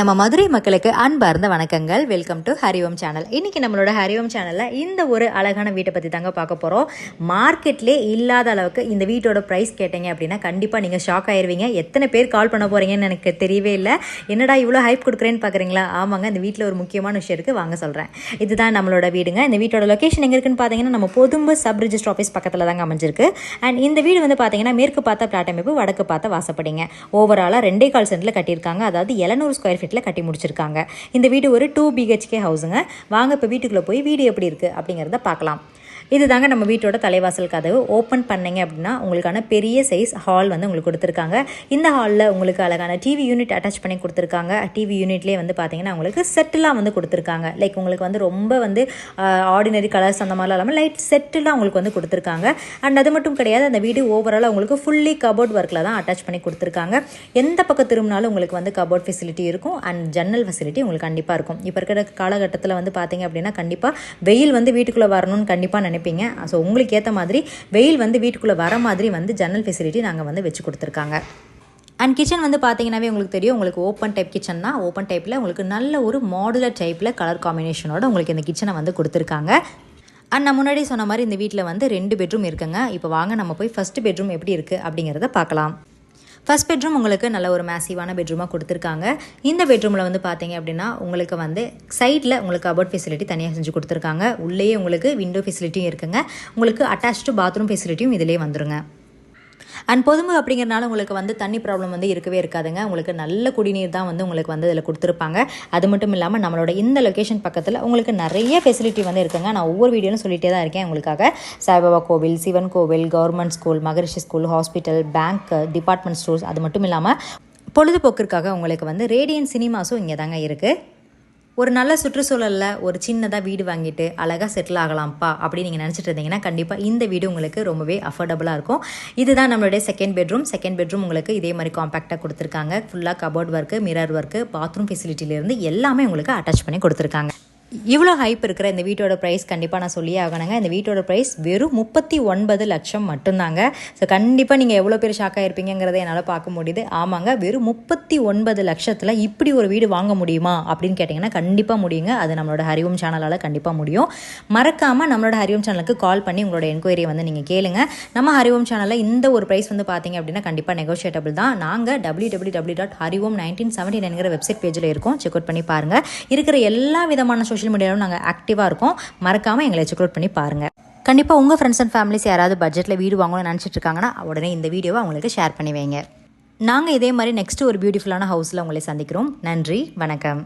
நம்ம மதுரை மக்களுக்கு அன்பார்ந்த வணக்கங்கள். வெல்கம் டு ஹரிஓம் சேனல் இன்றைக்கி நம்மளோட ஹரிஓம் சேனலில் இந்த ஒரு அழகான வீட்டை பற்றி தாங்க பார்க்க போகிறோம் மார்க்கெட்லே இல்லாத அளவுக்கு இந்த வீட்டோட ப்ரைஸ் கேட்டீங்க அப்படின்னா கண்டிப்பாக நீங்கள் ஷாக் ஆயிடுவீங்க எத்தனை பேர் கால் பண்ண போகிறீங்கன்னு எனக்கு தெரியவே இல்லை. என்னடா இவ்வளோ ஹைப் கொடுக்குறேன்னு பார்க்குறீங்களா ஆமாங்க இந்த வீட்டில் ஒரு முக்கியமான விஷயம் இருக்குது வாங்க சொல்கிறேன் இதுதான் நம்மளோட வீடுங்க. இந்த வீட்டோட லொக்கேஷன் எங்கே இருக்குன்னு பார்த்தீங்கன்னா நம்ம பொதும்பு சப் ரிஜிஸ்டர் ஆஃபீஸ் பக்கத்தில் தாங்க அமைஞ்சிருக்கு. அண்ட் இந்த வீடு வந்து பார்த்தீங்கன்னா மேற்கு பார்த்த பிளாட் அமைப்பு வடக்கு பார்த்த வாசப்படிங்க. ஓவராலாக ரெண்டே கால் சென்ட்டில் கட்டியிருக்காங்க. அதாவது எழுநூறு ஸ்கொயர் ஃபீட் ஃபீட்டில் கட்டி முடிச்சிருக்காங்க. இந்த வீடு ஒரு டூ பிஹெச்கே ஹவுஸுங்க வாங்க இப்போ வீட்டுக்குள்ளே போய் வீடு எப்படி இருக்குது அப்படிங்கிறத பார்க்கலாம். இது தாங்க நம்ம வீட்டோட தலைவாசல் கதவு. ஓப்பன் பண்ணீங்க அப்படின்னா உங்களுக்கான பெரிய சைஸ் ஹால் வந்து உங்களுக்கு கொடுத்துருக்காங்க. இந்த ஹாலில் உங்களுக்கு அழகான டிவி யூனிட் அட்டாச் பண்ணி கொடுத்துருக்காங்க. டிவி யூனிட்லேயே வந்து பார்த்தீங்கன்னா உங்களுக்கு செட்டெல்லாம் வந்து கொடுத்துருக்காங்க. லைக் உங்களுக்கு வந்து ரொம்ப வந்து ஆர்டினரி கலர்ஸ் அந்த மாதிரிலாம் இல்லாமல் லைட் செட்டெல்லாம் உங்களுக்கு வந்து கொடுத்துருக்காங்க. அண்ட் அது மட்டும் கிடையாது அந்த வீடு ஓவராலாக உங்களுக்கு ஃபுல்லி கபோர்ட் ஒர்க்கில் தான் அட்டாச் பண்ணி கொடுத்துருக்காங்க. எந்த பக்கம் திரும்பினாலும் உங்களுக்கு வந்து கபோர்ட் ஃபெசிலிட்டி இருக்கும். அண்ட் ஜன்னல் ஃபெசிலிட்டி உங்களுக்கு கண்டிப்பாக இருக்கும். இப்போ இருக்கிற காலகட்டத்தில் வந்து பார்த்தீங்க அப்படின்னா கண்டிப்பாக வெயில் வந்து வீட்டுக்குள்ளே வரணும்னு கண்டிப்பாக நினைப்பீங்க. ஸோ உங்களுக்கு ஏற்ற மாதிரி வெயில் வந்து வீட்டுக்குள்ளே வர மாதிரி வந்து ஜன்னல் ஃபெசிலிட்டி நாங்கள் வந்து வச்சு கொடுத்துருக்காங்க. அண்ட் கிச்சன் வந்து பார்த்தீங்கன்னாவே உங்களுக்கு தெரியும் உங்களுக்கு ஓப்பன் டைப் கிச்சன் தான். ஓப்பன் டைப்பில் உங்களுக்கு நல்ல ஒரு மாடுலர் டைப்பில் கலர் காம்பினேஷனோட உங்களுக்கு இந்த கிச்சனை வந்து கொடுத்துருக்காங்க. அண்ட் நான் முன்னாடி சொன்ன மாதிரி இந்த வீட்டில் வந்து ரெண்டு பெட்ரூம் இருக்குங்க. இப்போ வாங்க நம்ம போய் ஃபஸ்ட்டு பெட்ரூம் எப்படி இருக்குது அப்படிங்கிறத பார்க்கலாம். ஃபஸ்ட் பெட்ரூம் உங்களுக்கு நல்ல ஒரு மேசிவான பெட்ரூமாக கொடுத்துருக்காங்க. இந்த பெட்ரூமில் வந்து பார்த்தீங்க அப்படின்னா உங்களுக்கு வந்து சைடில் உங்களுக்கு அபவுட் ஃபெசிலிட்டி தனியாக செஞ்சு கொடுத்துருக்காங்க. உள்ளேயே உங்களுக்கு விண்டோ ஃபெசிலிட்டியும் இருக்குங்க. உங்களுக்கு அட்டாச்டு பாத்ரூம் ஃபெசிலிட்டியும் இதிலே வந்துருங்க. அண்ட் பொதுமை அப்படிங்கிறனால உங்களுக்கு வந்து தண்ணி ப்ராப்ளம் வந்து இருக்கவே இருக்காதுங்க. உங்களுக்கு நல்ல குடிநீர் தான் வந்து உங்களுக்கு வந்து இதில் கொடுத்துருப்பாங்க. அது மட்டும் இல்லாமல் நம்மளோட இந்த லொக்கேஷன் பக்கத்தில் உங்களுக்கு நிறைய ஃபெசிலிட்டி வந்து இருக்குங்க. நான் ஒவ்வொரு வீடியோலும் சொல்லிகிட்டே தான் இருக்கேன் உங்களுக்காக. சாய்பாபா கோவில் சிவன் கோவில் government school Maharishi school hospital bank department stores அது மட்டும் இல்லாமல் பொழுதுபோக்கிற்காக உங்களுக்கு வந்து ரேடியன் சினிமாஸும் இங்கே தாங்க இருக்குது ஒரு நல்ல சுற்றுச்சூழலில் ஒரு சின்னதாக வீடு வாங்கிட்டு அழகாக செட்டில் ஆகலாம்ப்பா அப்படின்னு நீங்கள் நினச்சிட்டு இருந்தீங்கன்னா கண்டிப்பாக இந்த வீடு உங்களுக்கு ரொம்பவே அஃபோர்டபுளாக இருக்கும். இதுதான் நம்மளுடைய செகண்ட் பெட்ரூம் செகண்ட் பெட்ரூம் உங்களுக்கு இதே மாதிரி காம்பேக்டாக கொடுத்துருக்காங்க. ஃபுல்லாக cupboard work mirror work bathroom ஃபெசிலிட்டிலேருந்து எல்லாமே உங்களுக்கு அட்டாச் பண்ணி கொடுத்துருக்காங்க. இவ்வளோ ஹைப் இருக்கிற இந்த வீட்டோட ப்ரைஸ் கண்டிப்பாக நான் சொல்லியே ஆகணுங்க. இந்த வீட்டோட ப்ரைஸ் வெறும் முப்பத்தி ஒன்பது லட்சம் மட்டும்தாங்க. ஸோ கண்டிப்பாக நீங்கள் எவ்வளோ பேர் ஷாக் ஆகிருப்பீங்கிறத என்னால் பார்க்க முடியுது. ஆமாங்க வெறும் முப்பத்தி ஒன்பது லட்சத்தில் இப்படி ஒரு வீடு வாங்க முடியுமா? அப்படின்னு கேட்டிங்கன்னா கண்டிப்பாக முடியுங்க. அது நம்மளோட ஹரிவம் சேனலால் கண்டிப்பாக முடியும். மறக்காமல் நம்மளோட ஹரிவோம் சேனலுக்கு கால் பண்ணி உங்களோட என்கொயரியை வந்து நீங்கள் கேளுங்க. நம்ம ஹரிவோம் சேனலில் இந்த ஒரு ப்ரைஸ் வந்து பார்த்தீங்க அப்படின்னா கண்டிப்பாக நெகோஷியேட்டபிள் தான். நாங்கள் W W W dot Hariom nineteen seventy நைன்கிற website பேஜில் இருக்கோம். செக் அவுட் பண்ணி பாருங்கள் இருக்கிற எல்லா விதமான சோஷியல் மீடியாவிலும் நாங்கள் ஆக்டிவாக இருக்கோம். மறக்காமல் எங்களை செக் அவுட் பண்ணி பாருங்கள் கண்டிப்பாக உங்கள் ஃப்ரெண்ட்ஸ் அண்ட் ஃபேமிலிஸ் யாராவது பட்ஜெட்டில் வீடு வாங்கணும்னு நினச்சிட்டு இருக்காங்கன்னா உடனே இந்த வீடியோவை அவங்களுக்கு ஷேர் பண்ணி வைங்க. நாங்கள் இதே மாதிரி நெக்ஸ்ட் ஒரு பியூட்டிஃபுல்லான ஹவுஸில் உங்களை சந்திக்கிறோம். நன்றி வணக்கம்.